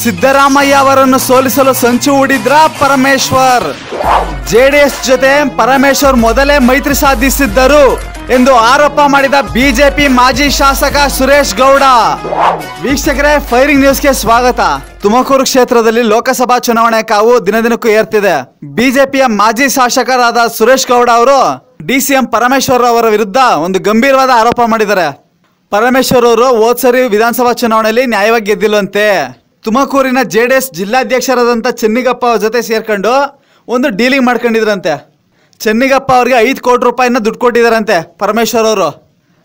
ಸಿದ್ದರಾಮಯ್ಯ ಅವರನ್ನು ಸೋಲಿಸಲು ಸಂಚು ಹೂಡಿದ್ರ ಪರಮೇಶ್ವರ್? ಜೆಡಿಎಸ್ ಜೊತೆ ಪರಮೇಶ್ವರ್ ಮೊದಲೇ ಮೈತ್ರಿ ಸಾಧಿಸಿದ್ದರು ಎಂದು ಆರೋಪ ಮಾಡಿದ ಬಿಜೆಪಿ ಮಾಜಿ ಶಾಸಕ ಸುರೇಶ್ ಗೌಡ. ವೀಕ್ಷಕರೇ, ಫೈರಿಂಗ್ ನ್ಯೂಸ್ಗೆ ಸ್ವಾಗತ. ತುಮಕೂರು ಕ್ಷೇತ್ರದಲ್ಲಿ ಲೋಕಸಭಾ ಚುನಾವಣೆ ಕಾವು ದಿನದಿನಕ್ಕೂ ಏರ್ತಿದೆ. ಬಿಜೆಪಿಯ ಮಾಜಿ ಶಾಸಕರಾದ ಸುರೇಶ್ ಗೌಡ ಅವರು ಡಿಸಿಎಂ ಪರಮೇಶ್ವರ್ ಅವರ ವಿರುದ್ಧ ಒಂದು ಗಂಭೀರವಾದ ಆರೋಪ ಮಾಡಿದ್ದಾರೆ. ಪರಮೇಶ್ವರ್ ಅವರು ಹೋದ್ ಸರಿ ವಿಧಾನಸಭಾ ಚುನಾವಣೆಯಲ್ಲಿ ನ್ಯಾಯವಾಗಿ ಗೆದ್ದಿಲ್ವಂತೆ ತುಮಕೂರಿನ ಜೆ ಡಿ ಎಸ್ ಜಿಲ್ಲಾಧ್ಯಕ್ಷರಾದಂಥ ಚೆನ್ನಿಗಪ್ಪ ಅವ್ರ ಜೊತೆ ಸೇರ್ಕೊಂಡು ಒಂದು ಡೀಲಿಂಗ್ ಮಾಡ್ಕೊಂಡಿದ್ರಂತೆ. ಚೆನ್ನಿಗಪ್ಪ ಅವ್ರಿಗೆ ಐದು ಕೋಟಿ ರೂಪಾಯಿನ ದುಡ್ಡು ಕೊಟ್ಟಿದ್ದಾರಂತೆ ಪರಮೇಶ್ವರ್ ಅವರು.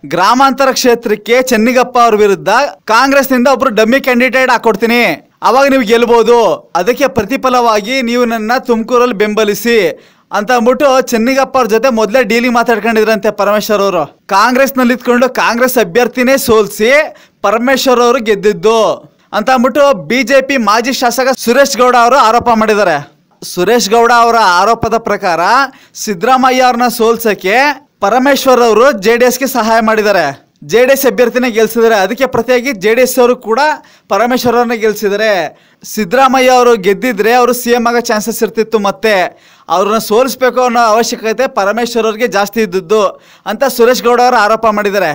ಗ್ರಾಮಾಂತರ ಕ್ಷೇತ್ರಕ್ಕೆ ಚೆನ್ನಿಗಪ್ಪ ಅವ್ರ ವಿರುದ್ಧ ಕಾಂಗ್ರೆಸ್ನಿಂದ ಒಬ್ರು ಡಮ್ಮಿ ಕ್ಯಾಂಡಿಡೇಟ್ ಹಾಕೊಡ್ತೀನಿ. ಅವಾಗ ನೀವು ಗೆಲ್ಬೋದು. ಅದಕ್ಕೆ ಪ್ರತಿಫಲವಾಗಿ ನೀವು ನನ್ನ ತುಮಕೂರಲ್ಲಿ ಬೆಂಬಲಿಸಿ ಅಂತ ಅಂದ್ಬಿಟ್ಟು ಚೆನ್ನಿಗಪ್ಪ ಅವ್ರ ಜೊತೆ ಮೊದಲೇ ಡೀಲಿಂಗ್ ಮಾತಾಡ್ಕೊಂಡಿದ್ರಂತೆ ಪರಮೇಶ್ವರ್ ಅವರು. ಕಾಂಗ್ರೆಸ್ನಲ್ಲಿ ಇದ್ಕೊಂಡು ಕಾಂಗ್ರೆಸ್ ಅಭ್ಯರ್ಥಿನೇ ಸೋಲಿಸಿ ಪರಮೇಶ್ವರ್ ಅವರು ಗೆದ್ದಿದ್ದು. ಅಂತ ಅಂದ್ಬಿಟ್ಟು ಬಿಜೆಪಿ ಮಾಜಿ ಶಾಸಕ ಸುರೇಶ್ ಗೌಡ ಅವರು ಆರೋಪ ಮಾಡಿದ್ದಾರೆ. ಸುರೇಶ್ ಗೌಡ ಅವರ ಆರೋಪದ ಪ್ರಕಾರ ಸಿದ್ದರಾಮಯ್ಯ ಅವ್ರನ್ನ ಸೋಲ್ಸಕ್ಕೆ ಪರಮೇಶ್ವರ್ ಅವರು ಜೆ ಡಿ ಎಸ್ಗೆ ಸಹಾಯ ಮಾಡಿದ್ದಾರೆ. ಜೆ ಡಿ ಎಸ್ ಅಭ್ಯರ್ಥಿನ ಗೆಲ್ಸಿದ್ದಾರೆ ಅದಕ್ಕೆ ಪ್ರತಿಯಾಗಿ ಜೆ ಡಿ ಎಸ್ ಅವರು ಕೂಡ ಪರಮೇಶ್ವರ್ ಅವ್ರನ್ನ ಗೆಲ್ಸಿದ್ದಾರೆ ಸಿದ್ದರಾಮಯ್ಯ ಅವರು ಗೆದ್ದಿದ್ರೆ ಅವರು ಸಿ ಎಂ ಆಗೋ ಚಾನ್ಸಸ್ ಇರ್ತಿತ್ತು ಮತ್ತೆ ಅವ್ರನ್ನ ಸೋಲಿಸ್ಬೇಕು ಅನ್ನೋ ಅವಶ್ಯಕತೆ ಪರಮೇಶ್ವರ್ ಅವ್ರಿಗೆ ಜಾಸ್ತಿ ಇದ್ದದ್ದು ಅಂತ ಸುರೇಶ್ ಗೌಡ ಅವರು ಆರೋಪ ಮಾಡಿದ್ದಾರೆ.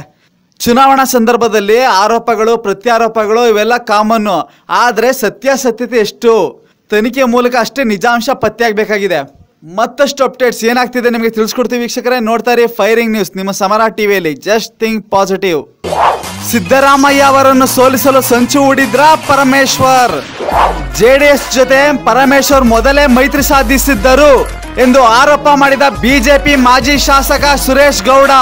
ಚುನಾವಣಾ ಸಂದರ್ಭದಲ್ಲಿ ಆರೋಪಗಳು, ಪ್ರತ್ಯಾರೋಪಗಳು ಇವೆಲ್ಲ ಕಾಮನ್ನು ಆದರೆ ಸತ್ಯಾಸತ್ಯತೆ ಎಷ್ಟು? ತನಿಖೆ ಮೂಲಕ ಅಷ್ಟೇ ನಿಜಾಂಶ ಪತ್ತೆಯಾಗಬೇಕಾಗಿದೆ. ಮತ್ತಷ್ಟು ಅಪ್ಡೇಟ್ಸ್ ಏನಾಗ್ತಿದೆ ನಿಮಗೆ ತಿಳಿಸ್ಕೊಡ್ತೀವಿ ವೀಕ್ಷಕರೇ. ನೋಡ್ತಾ ಇರಿ ಫೈರಿಂಗ್ ನ್ಯೂಸ್ ನಿಮ್ಮ ಸಮರ ಟಿವಿಯಲ್ಲಿ ಜಸ್ಟ್ ಥಿಂಕ್ ಪಾಸಿಟಿವ್ ಸಿದ್ದರಾಮಯ್ಯ ಅವರನ್ನು ಸೋಲಿಸಲು ಸಂಚು ಹೂಡಿದ್ರ ಪರಮೇಶ್ವರ್? ಜೆಡಿಎಸ್ ಜೊತೆ ಪರಮೇಶ್ವರ್ ಮೊದಲೇ ಮೈತ್ರಿ ಸಾಧಿಸಿದ್ದರು ಎಂದು ಆರೋಪ ಮಾಡಿದ ಬಿಜೆಪಿ ಮಾಜಿ ಶಾಸಕ ಸುರೇಶ್ ಗೌಡ.